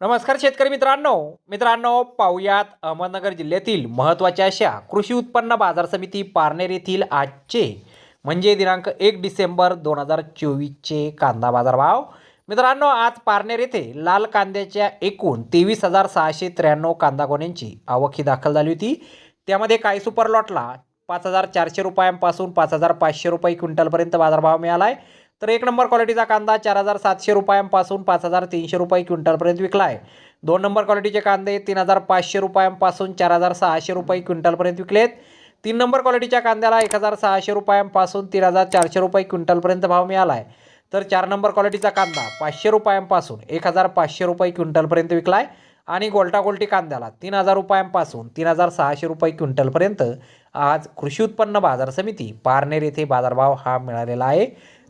नमस्कार शेतकरी मित्रांनो. मित्रांनो पाहुयात अहमदनगर जिल्ह्यातील महत्त्वाच्या अशा कृषी उत्पन्न बाजार समिती पारनेर येथील आजचे म्हणजे दिनांक एक डिसेंबर दोन हजार चोवीसचे कांदा बाजारभाव. मित्रांनो आज पारनेर येथे लाल कांद्याच्या एकूण तेवीस हजार सहाशे त्र्याण्णव कांदा गोण्यांची आवक ही दाखल झाली होती. त्यामध्ये काही सुपर लॉटला पाच हजार चारशे रुपयांपासून पाच हजार पाचशे रुपये क्विंटलपर्यंत बाजारभाव मिळाला आहे तर एक नंबर क्वालिटीचा कांदा चार हजार सातशे रुपयांपासून पाच हजार तीनशे रुपये क्विंटलपर्यंत विकला आहे. दोन नंबर क्वालिटीचे कांदे तीन हजार पाचशे रुपयांपासून चार हजार सहाशे रुपये क्विंटलपर्यंत विकलेत. तीन नंबर क्वालिटीच्या कांद्याला एक हजार सहाशे रुपयांपासून तीन हजार चारशे रुपये क्विंटलपर्यंत भाव मिळाला आहे तर चार नंबर क्वालिटीचा कांदा पाचशे रुपयांपासून एक हजार पाचशे रुपये क्विंटलपर्यंत विकला आहे आणि गोल्टा गोल्टी कांद्याला तीन हजार रुपयांपासून तीन हजार सहाशे रुपये क्विंटलपर्यंत आज कृषी उत्पन्न बाजार समिती पारनेर येथे बाजारभाव हा मिळालेला आहे.